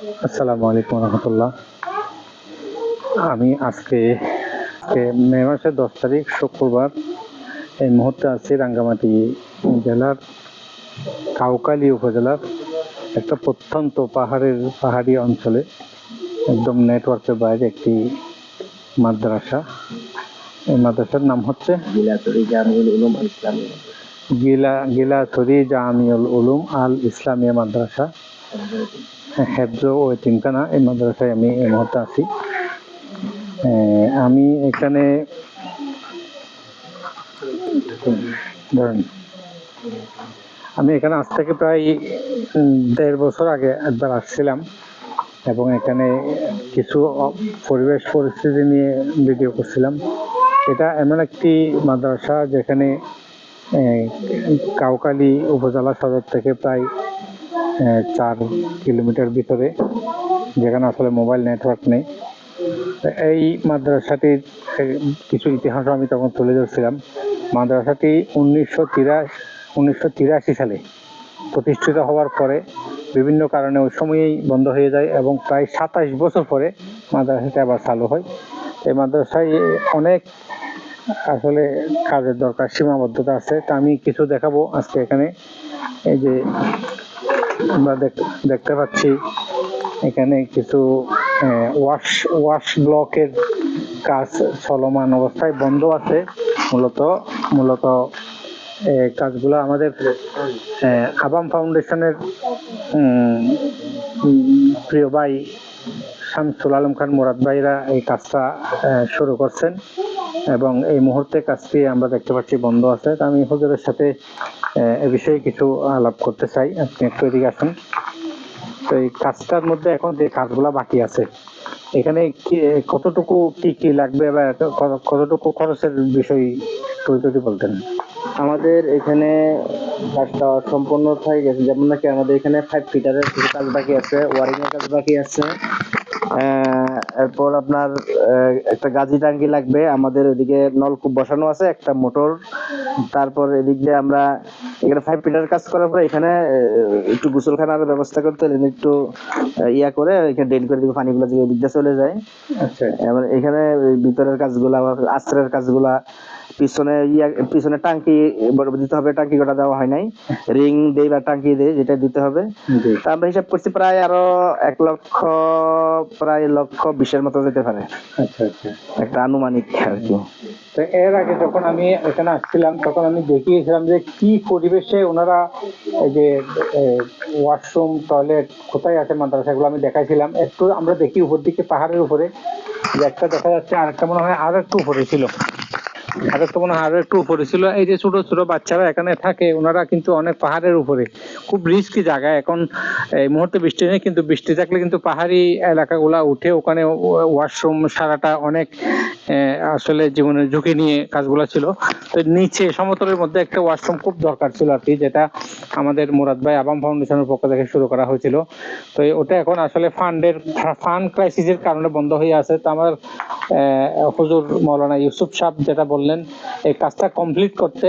আসসালামু আলাইকুম রহমতুল্লাহ। আমি আজকে মে মাসের দশ তারিখ শুক্রবার। এই মুহূর্তে আছি রাঙ্গামাটি জেলার কাউকালি উপজেলার একটা প্রত্যন্ত পাহাড়ের পাহাড়ি অঞ্চলে একদম নেটওয়ার্কের বাইরে একটি মাদ্রাসা। এই মাদ্রাসার নাম হচ্ছে বিলাতুরি জামিউল উলুম ইসলামী গিলা গিলাথরি জামিউল উলুম আল ইসলামিয়া মাদ্রাসা। হেফজ ও এতিমখানা এই মাদ্রাসায় আমি এই মুহূর্তে আছি। আমি এখানে আমি এখানে আজ থেকে প্রায় দেড় বছর আগে একবার আসছিলাম এবং এখানে কিছু পরিবেশ পরিস্থিতি নিয়ে ভিডিও করছিলাম। এটা এমন একটি মাদ্রাসা যেখানে কাউকালী উপজেলা সদর থেকে প্রায় চার কিলোমিটার ভিতরে, যেখানে আসলে মোবাইল নেটওয়ার্ক নেই। এই মাদ্রাসাটির কিছু ইতিহাস আমি তখন তুলে ধরছিলাম। মাদ্রাসাটি উনিশশো তিরাশি উনিশশো তিরাশি সালে প্রতিষ্ঠিত হওয়ার পরে বিভিন্ন কারণে ওই সময়েই বন্ধ হয়ে যায় এবং প্রায় সাতাশ বছর পরে মাদ্রাসাটি আবার চালু হয়। এই মাদ্রাসায় অনেক আসলে কাজের দরকার, সীমাবদ্ধতা আছে। তা আমি কিছু দেখাবো আজকে এখানে। এই যে আমরা দেখ- দেখতে পাচ্ছি এখানে কিছু ওয়াশ ওয়াশ ব্লকের কাজ চলমান অবস্থায় বন্ধ আছে। মূলত মূলত কাজগুলো আমাদের আবাম ফাউন্ডেশনের প্রিয় ভাই শামসুল আলম খান মুরাদ ভাইরা এই কাজটা শুরু করছেন। এবং এই মুহূর্তে কাজটি আমরা দেখতে পাচ্ছি বন্ধ আছে। আমি হুজুরের সাথে এ বিষয়ে কিছু আলাপ করতে চাই। আপনি একটু এদিকে আসুন। তো এই কাজটার মধ্যে এখন যে কাজগুলা বাকি আছে, এখানে কতটুকু, কি কি লাগবে বা কতটুকু খরচের বিষয় একটু যদি বলতেন। আমাদের এখানে কাজটা সম্পূর্ণ হয়ে গেছে। যেমন নাকি আমাদের এখানে ফাইভ ফিটারের কিছু কাজ বাকি আছে ওয়ারিং এর কাজ বাকি আছে। এরপর আপনার একটা গাজি টাঙ্কি লাগবে আমাদের ওদিকে নলকূপ বসানো আছে একটা মোটর। তারপর এদিক দিয়ে আমরা এখানে ফাইভ ফিটার কাজ করার পরে এখানে একটু গোসলখানার ব্যবস্থা করতে হলে একটু ইয়া করে এখানে ড্রেন করে দিব পানিগুলো যে এদিক দিয়ে চলে যায়। আচ্ছা। এবার এখানে ভিতরের কাজগুলা আস্ত্রের কাজগুলা পিছনে ইয়া পিছনে টাঙ্কি দিতে হবে টাঙ্কি গোটা দেওয়া হয় নাই। রিং দেই বা টাঙ্কি দেই যেটা দিতে হবে। তা আমরা হিসাব করছি প্রায় আরও এক লক্ষ প্রায় লক্ষ বিশের মতো যেতে পারে। আচ্ছা আচ্ছা। একটা আনুমানিক আর কি। তো এর আগে যখন আমি এখানে আসছিলাম তখন আমি দেখিয়েছিলাম যে কি পরিবেশে ওনারা এই যে ওয়াশরুম টয়লেট কোথায় আছে মাদ্রাসাগুলো আমি দেখাইছিলাম। একটু আমরা দেখি উপর দিকে পাহাড়ের উপরে। যে একটা দেখা যাচ্ছে আরেকটা মনে হয় আরও একটু উপরে ছিল। আর একটু মনে হয় একটু উপরে ছিল। এই যে ছোট ছোট বাচ্চারা এখানে থাকে, ওনারা কিন্তু অনেক পাহাড়ের উপরে। খুব রিস্কি জায়গা। এখন এই মুহূর্তে বৃষ্টি নেই, কিন্তু বৃষ্টি থাকলে কিন্তু পাহাড়ি এলাকাগুলা উঠে ওখানে ওয়াশরুম সারাটা অনেক আসলে জীবনের ঝুঁকি নিয়ে কাজগুলো ছিল। তো নিচে সমতলের মধ্যে একটা ওয়াশরুম খুব দরকার ছিল আর কি, যেটা আমাদের মুরাদ ভাই আবাম ফাউন্ডেশনের পক্ষ থেকে শুরু করা হয়েছিল। তো ওটা এখন আসলে ফান্ডের, ফান্ড ক্রাইসিসের কারণে বন্ধ হয়ে আছে। তো আমার হুজুর মৌলানা ইউসুফ সাহেব যেটা বললেন এই কাজটা কমপ্লিট করতে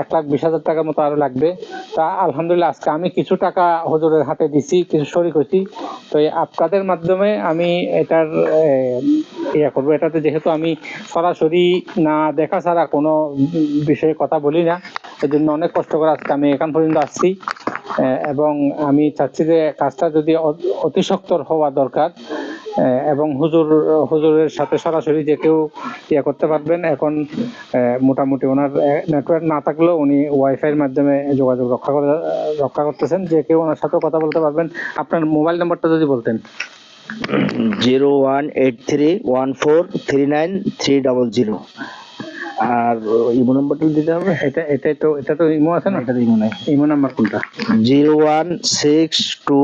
এক লাখ বিশ হাজার টাকার মতো আরও লাগবে। তা আলহামদুলিল্লাহ, আজকে আমি কিছু টাকা হুজুরের হাতে দিছি, কিছু শরিক হয়েছি। তো আপনাদের মাধ্যমে আমি এটার ইয়ে করব। এটাতে যেহেতু আমি সরাসরি না দেখা ছাড়া কোনো বিষয়ে কথা বলি না এই জন্য অনেক কষ্ট করে আজকে আমি এখান পর্যন্ত আসছি। এবং আমি চাচ্ছি যে কাজটা যদি অ- অতি সত্বর হওয়া দরকার এবং হুজুর হুজুরের সাথে সরাসরি যে কেউ ইয়ে করতে পারবেন এখন মোটামুটি ওনার নেটওয়ার্ক না থাকলেও উনি ওয়াইফাইয়ের মাধ্যমে যোগাযোগ রক্ষা করে রক্ষা করতেছেন। যে কেউ ওনার সাথে কথা বলতে পারবেন। আপনার মোবাইল নাম্বারটা যদি বলতেন। Zero one eight three one four three nine three double zero. আর ইমো নাম্বারটা দিতে হবে? এটা এটাই তো এটা তো ইমো আছে না? এটা ইমো নাই। ইমো নাম্বার কোনটা? জিরো ওয়ান সিক্স টু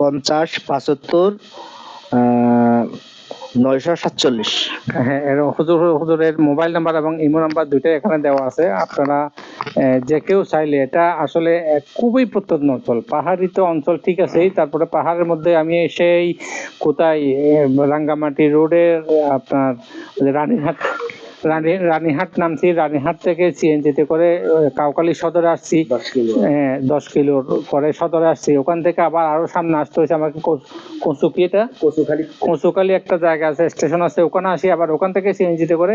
পঞ্চাশ পঁচাত্তর নয়শো সাতচল্লিশ। হ্যাঁ হুজুর, হুজুরের মোবাইল নাম্বার এবং ইমো নাম্বার দুইটাই এখানে দেওয়া আছে। আপনারা যে কেউ চাইলে, এটা আসলে খুবই প্রত্যন্ত অঞ্চল। পাহাড়ি তো অঞ্চল ঠিক আছেই, তারপরে পাহাড়ের মধ্যে আমি সেই কোথায় রাঙ্গামাটি রোডের, আপনার রানীঘাট রানী রানীহাট নামছি রানীহাট থেকে সিএনজিতে করে কাউকালী সদরে আসছি। দশ কিলো। হ্যাঁ, দশ কিলোর পরে সদরে আসছি। ওখান থেকে আবার আরও সামনে আসতে হয়েছে আমাকে কচুকিটা কচুখালি। কচুকালি একটা জায়গা আছে স্টেশন আছে ওখানে আসি। আবার ওখান থেকে সিএনজিতে করে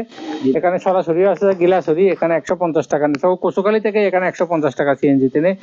এখানে সরাসরি আছে গিলাসরি এখানে একশো পঞ্চাশ টাকা। নিচ্ছে ও কচুকালি থেকে এখানে একশো পঞ্চাশ টাকা সিএনজিতে নেই